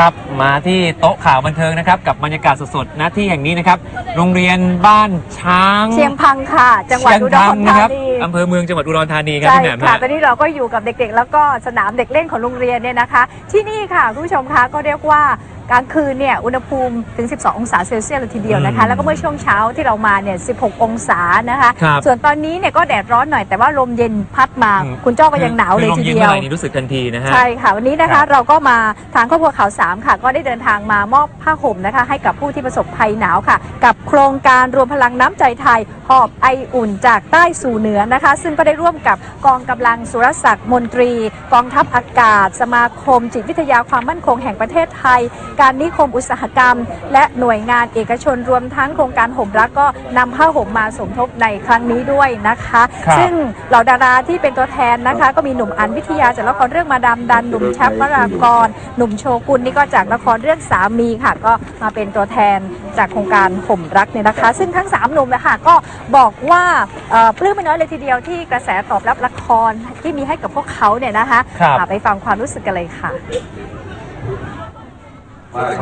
ครับมาที่โต๊ะข่าวบันเทิงนะครับกับบรรยากาศสดๆณที่แห่งนี้นะครับ โรงเรียนบ้านช้าง เชียงพังค่ะ จังหวัดเชียงอุดพัรงธานะครับนี อำเภอเมืองจังหวัดอุดรธานีครับใช่พี่แหม่มค่ะฮะ ตอนนี้เราก็อยู่กับเด็กๆ แล้วก็สนามเด็กเล่นของโรงเรียนเนี่ยนะคะ ที่นี่ค่ะคุณผู้ชมคะก็เรียกว่ากลางคืนเนี่ยอุณหภูมิถึง 12 องศาเซลเซียสเลยทีเดียวนะคะ อืมแล้วก็เมื่อช่วงเช้าที่เรามาเนี่ย 16 องศานะคะ ครับ ส่วนตอนนี้เนี่ยก็แดดร้อนหน่อยแต่ว่าลมเย็นพัดมาอืมคุณเจ้าก็ยังหนาวเลยคือทีมเดีนยวมื่อไหร่นี่รู้สึกทันทีนะฮะ ใช่ค่ะ วันนี้นะครัคะบ เราก็มาทางครอบครัวข่าวสามค่ะ ก็ได้เดินทางมามอบผ้าห่มนะคะ ให้กับผู้ที่ประสบภัยหนาวค่ะ กับโครงการรวมพลังน้ำใจไทยหอบไออุ่นจากใต้สู่เหนือนะคะ ซึ่งก็ได้ร่วมกับกองกำลังสุรศักดิ์มนตรี กองทัพอากาศ สมาคม จิตวิทยาความมั่นคงแห่งประเทศไทย การนิคมอุตสาหกรรม และหน่วยงานเอกชนรวมทั้งโครงการห่มรักก็นำผ้าห่มมาสมทบในครั้งนี้ด้วยนะคะครับซึ่งเหล่าดาราที่เป็นตัวแทนนะคะ ก็มีหนุ่มอันวิทยาจากละครเรื่องมาดามดันหนุ่มชับวรากร หนุ่มโชกุนนี่ก็จากละครเรื่องสามีค่ะ ก็มาเป็นตัวแทนจากโครงการห่มรักเนี่ยนะคะ ซึ่งทั้ง3หนุ่มนะคะก็บอกว่าเอ่อปลื้มไม่น้อยเลยทีเดียวที่กระแสตอบรับละครที่มีให้กับพวกเขาเนี่ยนะคะครับ อะไปฟังความรู้สึกกันเลยค่ะ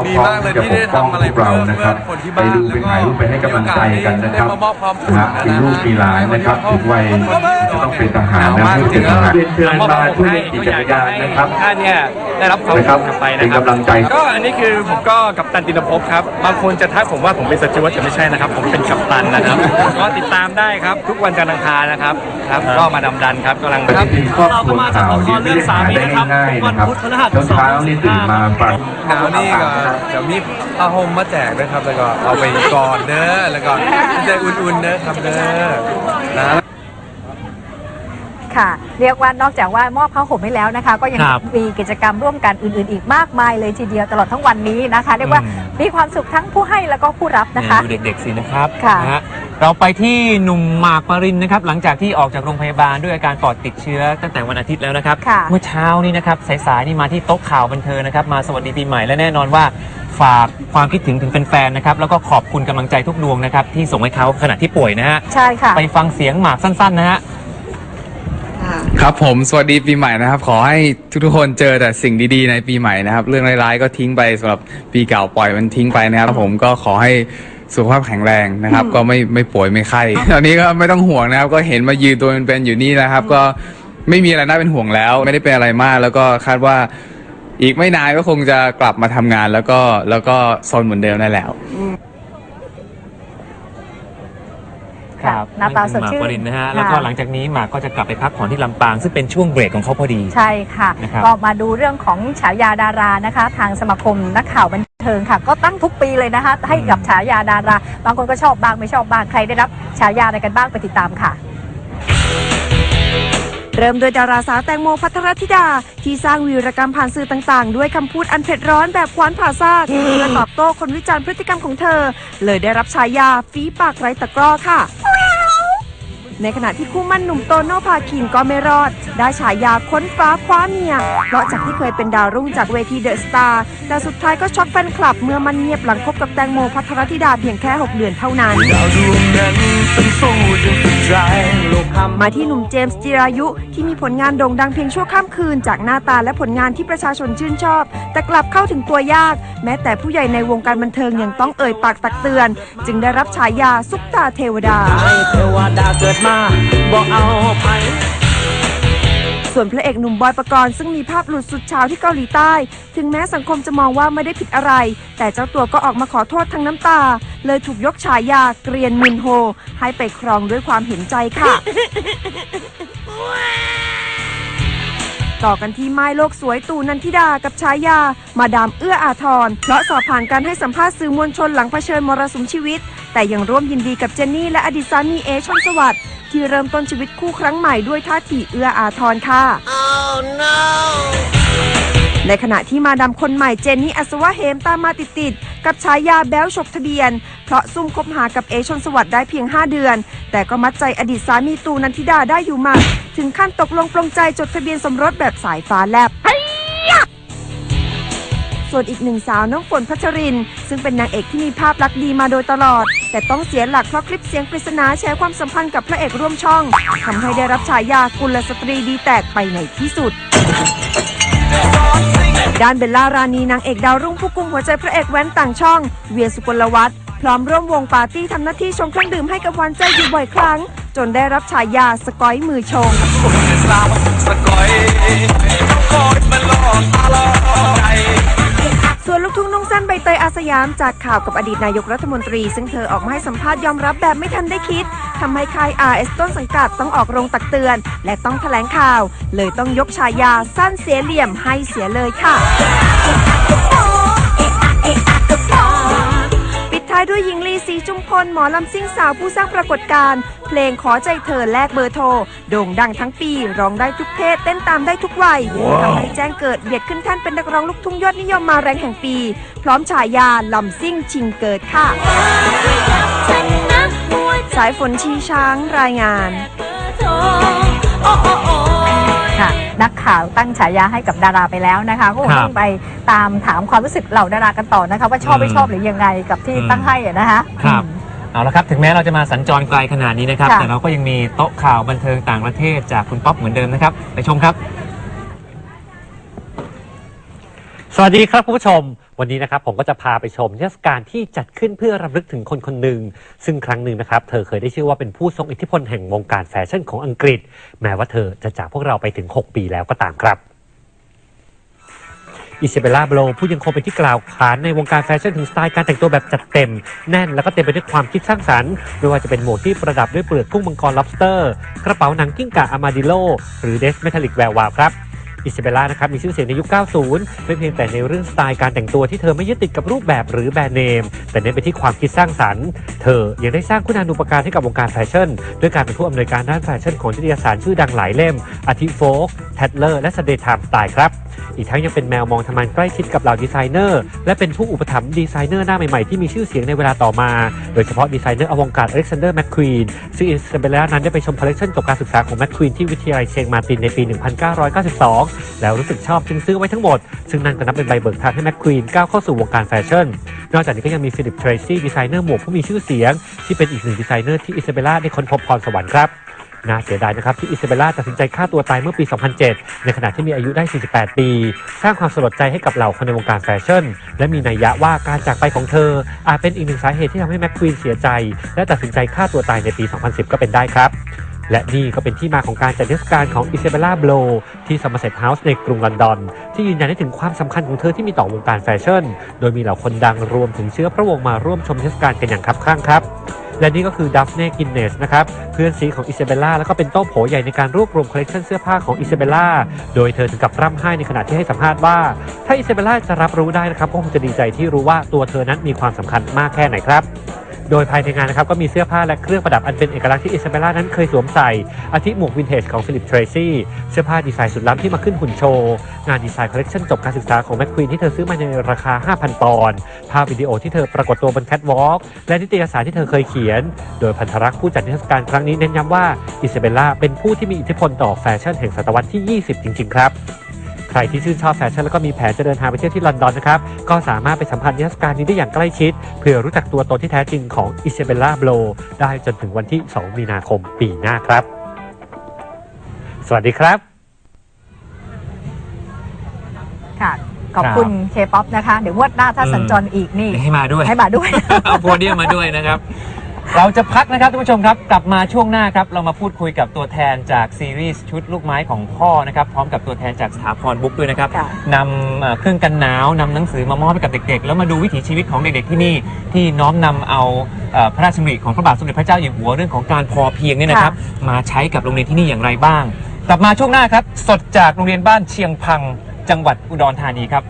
ดีมากเลยที่ได้ทำอะไรเพื่อเรานะครับเพื่อคนที่บ้านไปดูไปถ่ายรูปไปให้กำลังใจกันนะครับได้มามอบความสุขนะฮะมีลูกมีหลานนะครับถึงวัยจะต้องเป็นทหารนะไม่เป็นทหารเรียนเชิญมาช่วยเล่นขี่จักรยานนะครับท่านเนี่ยได้รับความนะครับกลับไปเป็นะนครับกำลังใจก็อันนี้คือผมก็กัปตันตินภพครับบางคนจะทักผมว่าผมเป็นสจวตแต่ไม่ใช่นะครับ ผมเป็นกัปตันนะครับก็ติดตามได้ครับ ทุกวันจันทร์อังคารนะครับครับก็มาดำดันครับกำลังปฏิทินครอบครัวข่าวที่ไม่ได้หาได้ง่ายๆนะครับเช้าๆนี่ตื่นมาฟังหนาวนี่ก็เดี๋ยวมีผ้าห่มมาแจกด้วยครับ แล้วก็เอาไปกอดเด้อแล้วก็จะอุ่นๆเด้อครับเด้อนะ ค่ะ เรียกว่านอกจากว่ามอบผ้าห่มให้แล้วนะคะ ก็ยังครับมีกิจกรรมร่วมกันอื่น ๆ อีกมากมายเลยทีเดียวตลอดทั้งวันนี้นะคะ เรียกว่าอืม มีความสุขทั้งผู้ให้แล้วก็ผู้รับนะคะดูเด็กๆสินะครับค่ะนะฮะเราไปที่หนุ่มหมากปรินนะครับ หลังจากที่ออกจากโรงพยาบาลด้วยอาการปอดติดเชื้อตั้งแต่วันอาทิตย์แล้วนะครับ ค่ะเมื่อเช้านี้นะครับสายๆนี่มาที่โต๊ะข่าวบันเทิงนะครับ มาสวัสดีปีใหม่และแน่นอนว่า ฝากความคิดถึงถึงแฟนๆนะครับ แล้วก็ขอบคุณกำลังใจทุกดวงนะครับ ที่ส่งให้เขาขณะที่ป่วยนะฮะ ใช่ค่ะ ไปฟังเสียงหมากสั้นๆนะฮะ ครับผมสวัสดีปีใหม่นะครับ ขอให้ทุกๆคนเจอแต่สิ่งดีๆในปีใหม่นะครับ เรื่องร้ายๆก็ทิ้งไปสำหรับปีเก่าปล่อยมันทิ้งไปนะครับผมก็ขอให้สุขภาพแข็งแรงนะครับ ก็ไม่ไม่ป่วยไม่ไข้ตอนนี้ก็ไม่ต้องห่วงนะครับ ก็เห็นมายืนตัวเป็นๆอยู่นี่แล้วครับ ก็ไม่มีอะไรน่าเป็นห่วงแล้ว ไม่ได้เป็นอะไรมาก แล้วก็คาดว่าอีกไม่นานก็คงจะกลับมาทำงานแล้วก็แล้วก็ซนเหมือนเดิมได้แล้ว ค่ะหน้าตาสดชื่นหมากปรินนะฮะค่ะแล้วก็หลังจากนี้หมากก็จะกลับไปพักผ่อนที่ลำปาง ซึ่งเป็นช่วงเบรกของเขาพอดี ใช่ค่ะนะครับก็มาดูเรื่องของฉายาดารานะคะ ทางสมาคมนักข่าวบันเทิงค่ะ ก็ตั้งทุกปีเลยนะคะ ให้กับฉายาดารา บางคนก็ชอบบ้างไม่ชอบบ้างใครได้รับฉายาอะไรกันบ้างไปติดตามค่ะ เริ่มโดยดาราสาวแตงโมพัทรธิดา ที่สร้างวีรกรรมผ่านสื่อต่างๆ ด้วยคำพูดอันเผ็ดร้อนแบบควานผ่าซากเพื่อตอบโต้คนวิจารณ์พฤติกรรมของเธอ เลยได้รับฉายาฝีปากไร้ตะกร้อค่ะ ในขณะที่คู่มั่นหนุ่มโตโน่พาคินก็ไม่รอด ได้ฉายาค้นฟ้าคว้าเมีย เพราะจากที่เคยเป็นดาวรุ่งจากเวทีเดอะสตาร์แต่สุดท้ายก็ช็อกแฟนคลับเมื่อมันเงียบหลังคบกับแตงโมพัทรธิดาเพียงแค่ 6 เดือนเท่านั้น มาที่หนุ่มเจมส์จิรายุที่มีผลงานโด่งดังเพียงชั่วข้ามคืนจากหน้าตาและผลงานที่ประชาชนชื่นชอบ แต่กลับเข้าถึงตัวยาก แม้แต่ผู้ใหญ่ในวงการบันเทิงยังต้องเอ่ยปากตักเตือน จึงได้รับฉายาซุปตาเทวดาส่วนพระเอกหนุ่มบอยปกรณ์ซึ่งมีภาพหลุดสุดเช้าที่เกาหลีใต้ ถึงแม้สังคมจะมองว่าไม่ได้ผิดอะไร แต่เจ้าตัวก็ออกมาขอโทษทั้งน้ำตา เลยถูกยกฉายาเกรียนมินโฮ ให้ไปครองด้วยความเห็นใจค่ะ ต่อกันที่ไม้โลกสวยตูนันทิดากับฉายา มาดามเอื้ออาทร เพราะสอบผ่านการให้สัมภาษณ์สื่อมวลชนหลังเผชิญมรสุมชีวิต แต่ยังร่วมยินดีกับเจนนี่และอดีตสามีเอชนสวัสดิ์ที่เริ่มต้นชีวิตคู่ครั้งใหม่ด้วยท่าทีเอื้ออาทรค่ะในขณะที่มาดามคนใหม่เจนนี่อัศวะเหมตามมาติดๆ กับฉายาแบ้วฉกทะเบียน เพราะซุ่มคบหากับเอชนสวัสดิ์ได้เพียง 5 เดือน แต่ก็มัดใจอดีตสามีตูนันทิดาได้อยู่มัดถึงขั้นตกลงปลงใจจดทะเบียนสมรสแบบสายฟ้าแลบส่วนอีกหนึ่งสาวน้องฝนพัชริน ซึ่งเป็นนางเอกที่มีภาพลักษณ์ดีมาโดยตลอด แต่ต้องเสียหลักเพราะคลิปเสียงปริศนาแชร์ความสัมพันธ์กับพระเอกร่วมช่องทำให้ได้รับฉายากุลสตรีดีแตกไปในที่สุด ด้านเบลล่ารานีนางเอกดาวรุ่งผู้กุมหัวใจพระเอกแว้นต่างช่อง เวียสุกลวัฒน์พร้อมร่วมวงปาร์ตี้ทำหน้าที่ชงเครื่องดื่มให้กับหวานใจอยู่บ่อยครั้ง จนได้รับฉายาสกอยมือชง ตยอาสยามจากข่าวกับอดีตนายกรัฐมนตรี ซึ่งเธอออกมาให้สัมภาษณ์ยอมรับแบบไม่ทันได้คิดทำให้ค่าย RS ต้นสังกัดต้องออกโรงตักเตือน และต้องแถลงข่าว เลยต้องยกฉายาสั้นเสียเหลี่ยมให้เสียเลยค่ะปิดท้ายด้วยหญิงลีศรีจุมพลหมอลำซิ่งสาวผู้สร้างปรากฏการณ์ เพลงขอใจเธอแลกเบอร์โทร โด่งดังทั้งปี ร้องได้ทุกเพศ เต้นตามได้ทุกวัยทำให้แจ้งเกิดเบียดขึ้นแท่านเป็นนักร้องลูกทุ่งยอดนิยมมาแรงแห่งปี พร้อมฉายาลำซิ่งชิงเกิดค่ะ สายฝนชีช้างรายงานค่ะนักข่าวตั้งฉายาให้กับดาราไปแล้วนะคะก็คงครับต้องไปตามถามความรู้สึกเหล่าดารากันต่อนะคะ ว่าชอบไม่อืมชอบหรือยังไงกับที่อืมตั้งให้อะนะคะครับอืม เอาละครับ ถึงแม้เราจะมาสัญจรไกลขนาดนี้นะครับ ค่ะ แต่เราก็ยังมีโต๊ะข่าวบันเทิงต่างประเทศจากคุณป๊อปเหมือนเดิมนะครับ ไปชมครับ สวัสดีครับคุณผู้ชม วันนี้นะครับผมก็จะพาไปชมเทศกาลที่จัดขึ้นเพื่อรำลึกถึงคนคนหนึ่ง ซึ่งครั้งหนึ่งนะครับ เธอเคยได้ชื่อว่าเป็นผู้ทรงอิทธิพลแห่งวงการแฟชั่นของอังกฤษ แม้ว่าเธอจะจากพวกเราไปถึง 6 ปีแล้วก็ตามครับ อิเซเบลล่าโบลผู้ยังคงเป็นที่กล่าวขานในวงการแฟชั่นถึงสไตล์การแต่งตัวแบบจัดเต็ม แน่นแล้วก็เต็มไปด้วยความคิดสร้างสรรค์ไม่ว่าจะเป็นหมวกที่ประดับด้วยเปลือกกุ้งมังกร lobster กระเป๋าหนังกิ้งก่าอามาดิโลหรือเดสเมทัลลิกแวววาวครับ อิซาเบลล่านะครับมีชื่อเสียงในยุค 90 ไม่เพียงแต่ในเรื่องสไตล์การแต่งตัวที่เธอไม่ยึดติดกับรูปแบบหรือแบรนด์เนม แต่เน้นไปที่ความคิดสร้างสรรค์ เธอยังได้สร้างคุณานุปการให้กับวงการแฟชั่น ด้วยการเป็นผู้อำนวยการด้านแฟชั่นของนิตยสารชื่อดังหลายเล่มอาทิโฟกแทดเลอร์และสเดย์ไทม์สไตล์ครับอีกทั้งยังเป็นแมวมองทำงานใกล้ชิดกับเหล่าดีไซเนอร์ และเป็นผู้อุปถัมภ์ดีไซเนอร์หน้าใหม่ๆ ที่มีชื่อเสียงในเวลาต่อมา โดยเฉพาะดีไซเนอร์อวองการอเล็กซานเดอร์แมคควีนซึ่งอิซาเบล่านั้นได้ไปชมคอลเลคชันจบการศึกษาของแมคควีนที่วิทยาลัยเชียงมาตินในปี 1992แล้วรู้สึกชอบจึงซื้อไว้ทั้งหมด ซึ่งนั่นก็นับเป็นใบเบิกทางให้แมคควีนก้าวเข้าสู่วงการแฟชั่น นอกจากนี้ก็ยังมีฟิลิปเทรซี่ดีไซเนอร์หมวกผู้มีชื่อเสียง ที่เป็นอีกหนึ่งดีไซเนอร์ที่อิซาเบลล่าได้ค้นพบพรสวรรค์ครับน่าเสียดายนะครับที่อิซาเบลล่าตัดสินใจฆ่าตัวตายเมื่อปี 2007 ในขณะที่มีอายุได้ 48 ปี สร้างความสลดใจให้กับเหล่าคนในวงการแฟชั่น และมีนัยยะว่าการจากไปของเธอ อาจเป็นอีกหนึ่งสาเหตุที่ทำให้แม็กควีนเสียใจ และตัดสินใจฆ่าตัวตายในปี 2010 ก็เป็นได้ครับ และนี่ก็เป็นที่มาของการจัดเทศกาลของอิซาเบลล่าโบลที่ซัมเมอร์เซ็ตเฮาส์ในกรุงลอนดอน ที่ยืนยันได้ถึงความสำคัญของเธอที่มีต่อวงการแฟชั่น โดยมีเหล่าคนดังรวมถึงเชื้อพระวงศ์มาร่วมชมเทศกาลกันอย่างคับข้างครับและนี่ก็คือดัฟเน่กินเนสนะครับ เพื่อนซีของอิซาเบลล่าแล้วก็เป็นโต้โผใหญ่ในการรวบรวมคอลเลคชันเสื้อผ้าของอิซาเบลล่า โดยเธอถึงกับร่ำไห้ในขณะที่ให้สัมภาษณ์ว่า ถ้าอิซาเบลล่าจะรับรู้ได้นะครับก็คงจะดีใจที่รู้ว่าตัวเธอนั้นมีความสำคัญมากแค่ไหนครับ โดยภายในงานนะครับก็มีเสื้อผ้าและเครื่องประดับอันเป็นเอกลักษณ์ที่อิซาเบลล่านั้นเคยสวมใส่ อาทิหมวกวินเทจของฟิลิปเทรซี่เสื้อผ้าดีไซน์สุดล้ำที่มาขึ้นหุ่นโชว์ งานดีไซน์คอลเลคชันจบการศึกษาของแมคควีนที่เธอซื้อมาในราคา 5,000 ปอนด์ภาพวิดีโอที่เธอปรากฏตัวบนแคทวอล์กและนิตยสารที่เธอเคยเขียน โดยพันธรักษ์ผู้จัดนิทรรศการครั้งนี้เน้นย้ำว่าอิซาเบลล่าเป็นผู้ที่มีอิทธิพลต่อแฟชั่นแห่งศตวรรษที่ 20 จริง ๆ ครับ ใครที่ชื่นชอบแฟชั่นแล้วก็มีแผนจะเดินทางไปเที่ยวที่ลอนดอนนะครับก็สามารถไปสัมผัสนิทรรศการนี้ได้อย่างใกล้ชิด เพื่อรู้จักตัวตนที่แท้จริงของอิซาเบลล่าโบลได้จนถึงวันที่ 2 มีนาคมปีหน้าครับ สวัสดีครับค่ะขอบคุณเคป๊อปนะคะ เดี๋ยวงวดหน้าถ้าอืมสัญจรอีกนี่ ให้มาด้วย ให้มาด้วย เอาโพเดียมมาด้วยนะครับ เราจะพักนะครับท่านผู้ชมครับ กลับมาช่วงหน้าครับ เรามาพูดคุยกับตัวแทนจากซีรีส์ชุดลูกไม้ของพ่อนะครับ พร้อมกับตัวแทนจากสถาพรบุ๊กด้วยนะครับค่ะ นำเอ่อเครื่องกันหนาวนำหนังสือมามอบให้กับเด็ก ๆ แล้วมาดูวิถีชีวิตของเด็กๆที่นี่ ที่น้อมนำเอาเอ่อพระราชดำริของพระบาทสมเด็จพระเจ้าอยู่หัวเรื่องของการพอเพียงเนี่ยนะครับ มาใช้กับโรงเรียนที่นี่อย่างไรบ้าง กลับมาช่วงหน้าครับ สดจากโรงเรียนบ้านเชียงพังจังหวัดอุดรธานีครับ